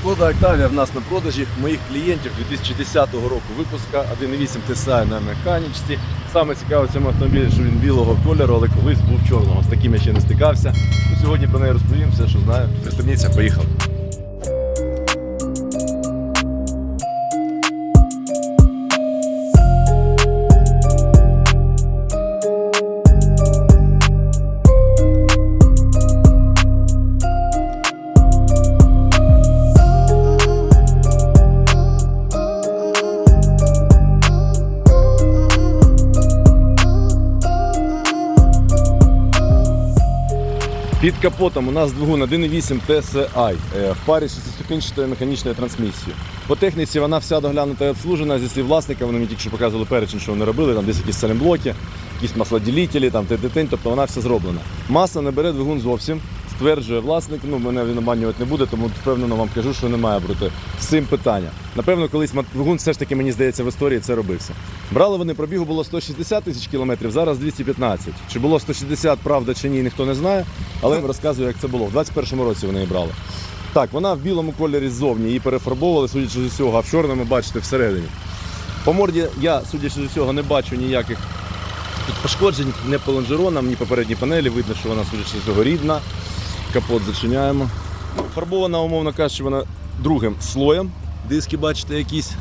Шкода Октавія в нас на продажі моїх клієнтів 2010 року випуска 1.8 TSI на механічці. Саме цікаве в цьому автомобілі, що він білого кольору, але колись був чорного. З таким я ще не стикався. Ну, сьогодні про неї розповім все, що знаю. Пристебніться, поїхав. Під капотом у нас двигун 1.8 TSI е, в парі з 6-ступінчатою механічною трансмісією. По техніці вона вся доглянута і обслужена зі слів власника. Вони мені тільки що показували перечень, що вони робили, там десь якісь салімблоки, якісь маслоділітелі, там ТТТ, тобто вона все зроблена. Маса не бере двигун зовсім. Стверджує власник, ну мене він обманювати не буде, тому впевнено вам кажу, що не має з цим питання. Напевно, колись двигун все ж таки, мені здається, в історії це робився. Брали вони пробігу було 160 тисяч кілометрів, зараз 215. Чи було 160, правда чи ні, ніхто не знає, але я вам розказую, як це було. В 21-му році вони її брали. Так, вона в білому кольорі ззовні, її перефарбовували, судячи з усього, а в чорному бачите всередині. По морді я, судячи з усього, не бачу ніяких пошкоджень ні по лонжеронам, ні по передній панелі. Видно, що вона, судячи з усього, рідна. Капот зачиняємо. Фарбована, умовно кажучи, вона другим слоєм. Диски, бачите, якісь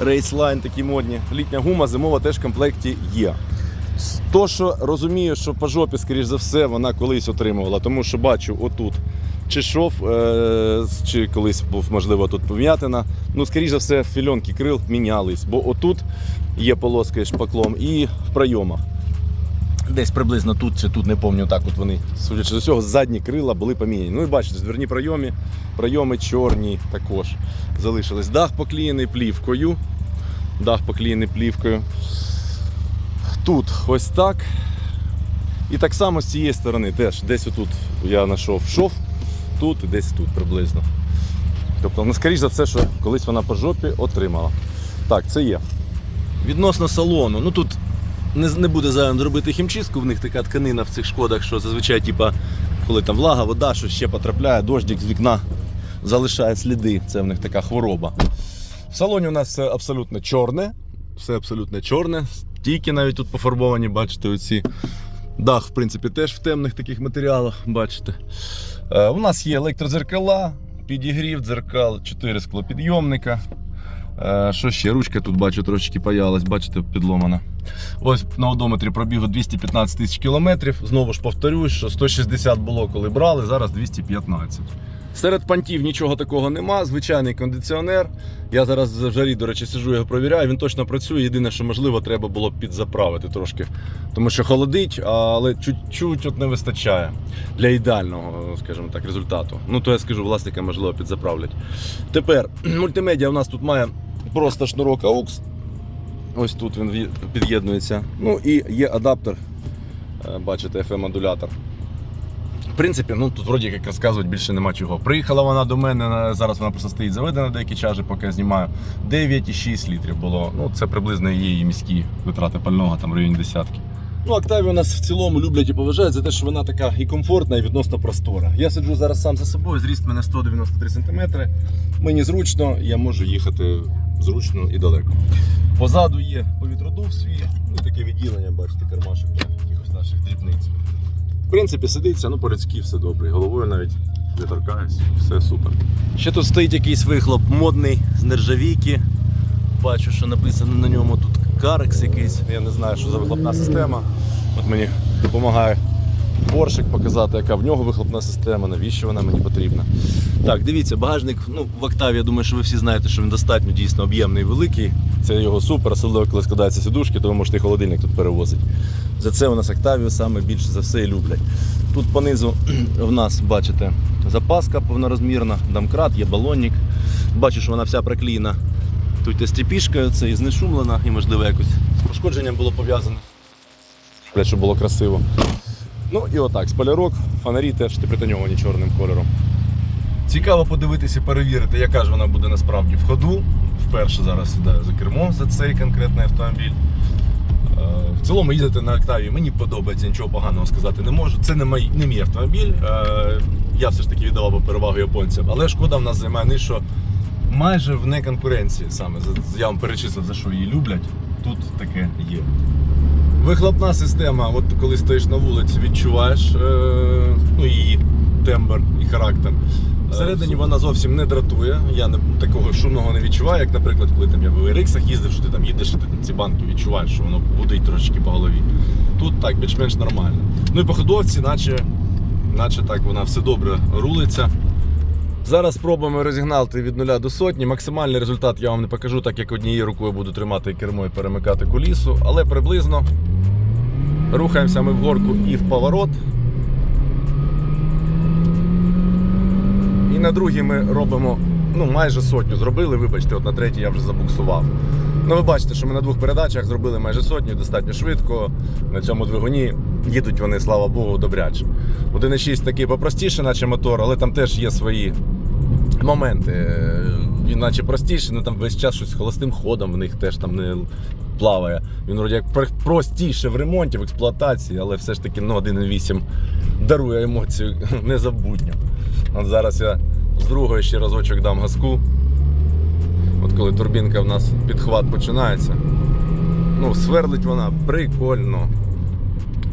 рейслайн такі модні. Літня гума, зимова теж в комплекті є. То, що розумію, що по жопі, скоріш за все, вона колись отримувала, тому що бачу отут чи шов, е, чи колись був, можливо, тут пом'ятина. Ну, скоріш за все, фільонки крил мінялись, бо отут є полоска шпаклом і в прийомах. Десь приблизно тут чи тут, не пам'ятаю, так от вони, судячи з усього, задні крила були поміняні. Ну і бачите, дверні прийоми, прийоми чорні також залишились. Дах поклеєний плівкою. Дах поклеєний плівкою. Тут ось так. І так само з цієї сторони теж десь отут я знайшов шов, тут і десь тут приблизно. Тобто, ну, скоріш за все, що колись вона по жопі отримала. Так, це є. Відносно салону, ну тут не, не буде зайвим зробити хімчистку, в них така тканина в цих шкодах, що зазвичай, типа, коли там влага, вода, що ще потрапляє, дождик з вікна залишає сліди. Це в них така хвороба. В салоні у нас все абсолютно чорне. Все абсолютно чорне. Стійки навіть тут пофарбовані, бачите, оці. Дах, в принципі, теж в темних таких матеріалах, бачите. Е, у нас є електродзеркала, підігрів дзеркал, 4 склопідйомника. Е, що ще? Ручка тут бачу трошечки паялась, бачите, підломана. Ось на одометрі пробігу 215 тисяч кілометрів. Знову ж повторюсь, що 160 було, коли брали, зараз 215. Серед пантів нічого такого нема, звичайний кондиціонер. Я зараз в жарі, до речі, сижу, його провіряю. Він точно працює. Єдине, що можливо, треба було б підзаправити трошки. Тому що холодить, але чуть-чуть от не вистачає для ідеального, скажімо так, результату. Ну, то я скажу, власника, можливо, підзаправлять. Тепер мультимедіа у нас тут має просто шнурок AUX. Ось тут він під'єднується. Ну і є адаптер, е, бачите, FM-модулятор. В принципі, ну тут вроді як розказувати більше нема чого. Приїхала вона до мене, зараз вона просто стоїть заведена деякі чажі, поки я знімаю. 9,6 літрів було. Ну, це приблизно її міські витрати пального, там в районі десятки. Ну, Октавію у нас в цілому люблять і поважають за те, що вона така і комфортна, і відносно простора. Я сиджу зараз сам за собою, зріст мене 193 см. Мені зручно, я можу їхати зручно і далеко. Позаду є повітродув свій, ну таке відділення, бачите, кармашок для якихось наших дрібниць. В принципі, сидиться, ну по-людськи все добре. Головою навіть не торкаюсь, все супер. Ще тут стоїть якийсь вихлоп модний з нержавійки. Бачу, що написано на ньому тут карекс якийсь. Я не знаю, що за вихлопна система. От мені допомагає Поршик показати, яка в нього вихлопна система, навіщо вона мені потрібна. Так, дивіться, багажник ну, в Октаві, я думаю, що ви всі знаєте, що він достатньо дійсно об'ємний і великий. Це його супер, особливо коли складаються сідушки, то ви можете холодильник тут перевозити. За це у нас Октавію саме більше за все і люблять. Тут понизу в нас, бачите, запаска повнорозмірна, домкрат, є балонник. Бачу, що вона вся проклеєна. Тут є стріпішка, це і знешумлена, і можливо якось з пошкодженням було пов'язане. Щоб було красиво. Ну і отак, спойлерок, фонарі теж притоньовані чорним кольором. Цікаво подивитися, перевірити, яка ж вона буде насправді в ходу. Вперше зараз сідаю за кермо за цей конкретний автомобіль. Е, В цілому їздити на Октавії мені подобається, нічого поганого сказати не можу. Це не мій, не мій автомобіль. Е, я все ж таки віддавав би перевагу японцям. Але шкода в нас займає нишу майже в неконкуренції саме. Я вам перечислив, за що її люблять. Тут таке є. Вихлопна система, от коли стоїш на вулиці, відчуваєш е, ну, її тембр і характер. Всередині вона зовсім не дратує. Я не, такого шумного не відчуваю, як, наприклад, коли там я в RX їздив, що ти там їдеш, і ти ці банки відчуваєш, що воно гудить трошечки по голові. Тут так, більш-менш нормально. Ну і по ходовці, наче, наче так вона все добре рулиться. Зараз спробуємо розігнати від нуля до сотні. Максимальний результат я вам не покажу, так як однією рукою буду тримати кермо і перемикати кулісу, але приблизно рухаємося ми в горку і в поворот. І на другій ми робимо ну, майже сотню зробили, вибачте, от на третій я вже забуксував. Ну, ви бачите, що ми на двох передачах зробили майже сотню, достатньо швидко. На цьому двигуні їдуть вони, слава Богу, добряче. 1.6 такий попростіше, наче мотор, але там теж є свої моменти. Він наче простіший, але там весь час щось холостим ходом в них теж там не плаває. Він вроді як простіше в ремонті, в експлуатації, але все ж таки ну, 1.8 дарує емоцію незабутню. От зараз я з другої ще разочок дам газку. От коли турбінка в нас підхват починається. Ну, сверлить вона прикольно.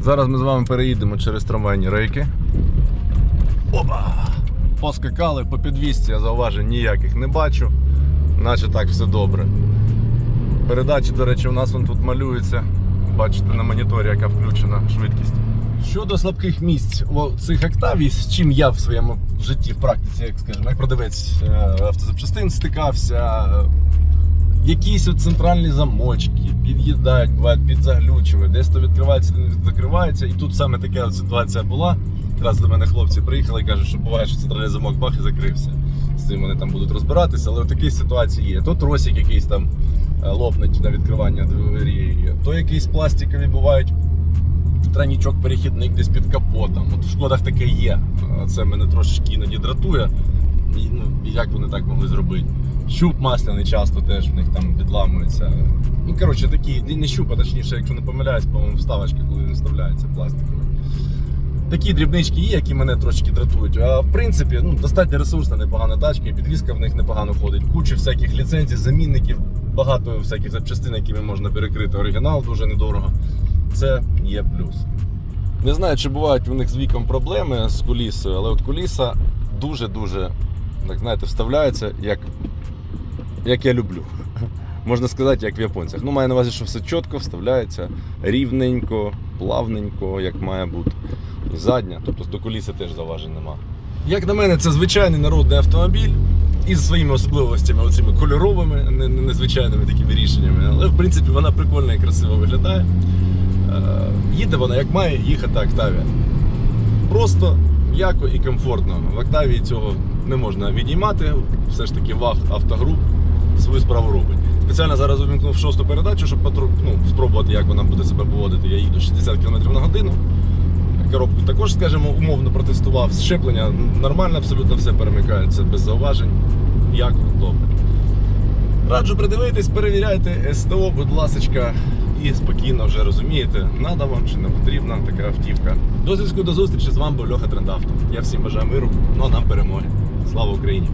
Зараз ми з вами переїдемо через трамвайні рейки. Опа! Поскакали по підвісці, я зауважень ніяких не бачу. Наче так все добре. Передачі, до речі, у нас вон тут малюється. Бачите на моніторі, яка включена швидкість. Щодо слабких місць о, цих октавій, з чим я в своєму житті в практиці, як скажімо, як продавець е, автозапчастин стикався. е, Якісь от центральні замочки під'їдають, бувають, підзаглючують, десь то відкривається, не закривається. І тут саме така ситуація була. Якраз до мене хлопці приїхали і кажуть, що буває, що центральний замок бах і закрився. З цим вони там будуть розбиратися, але от такі ситуації є. То тросик якийсь там е, лопнуть на відкривання двері, то якісь пластикові бувають тройнічок перехідник десь під капотом. От в шкодах таке є. Це мене трошечки іноді дратує. І, ну, як вони так могли зробити? Щуп масляний часто теж в них там підламується. Ну, коротше, такі, не щуп, а точніше, якщо не помиляюсь, по-моєму, вставочки, коли він вставляється пластикові. Такі дрібнички є, які мене трошки дратують. А в принципі, ну, достатньо ресурсна, непогана тачка, підвізка в них непогано ходить. Куча всяких ліцензій, замінників, багато всяких запчастин, якими можна перекрити. Оригінал дуже недорого. Це є плюс. Не знаю, чи бувають у них з віком проблеми з кулісою, але от куліса дуже-дуже, так знаєте, вставляється, як, як я люблю. Можна сказати, як в японцях. Ну, маю на увазі, що все чітко вставляється рівненько, плавненько, як має бути. І задня, тобто до коліса теж заважень нема. Як на мене, це звичайний народний автомобіль із своїми особливостями, оцими кольоровими, не- не- незвичайними такими рішеннями. Але в принципі вона прикольно і красиво виглядає. Е, Їде вона як має їхати Октавія. Просто, м'яко і комфортно. В Октавії цього не можна відіймати. Все ж таки ваг автогруп свою справу робить. Спеціально зараз увімкнув шосту передачу, щоб потру- ну, спробувати, як вона буде себе поводити. Я їду 60 км на годину. Коробку також, скажімо, умовно протестував. Щеплення нормально, абсолютно все перемикається без зауважень. Як добре. Раджу придивитись, перевіряйте СТО, будь ласочка, і спокійно вже розумієте, надо вам чи не потрібна така автівка. До зв'язку до зустрічі з вами був Льоха Трендавто. Я всім бажаю миру, ну а нам перемоги. Слава Україні!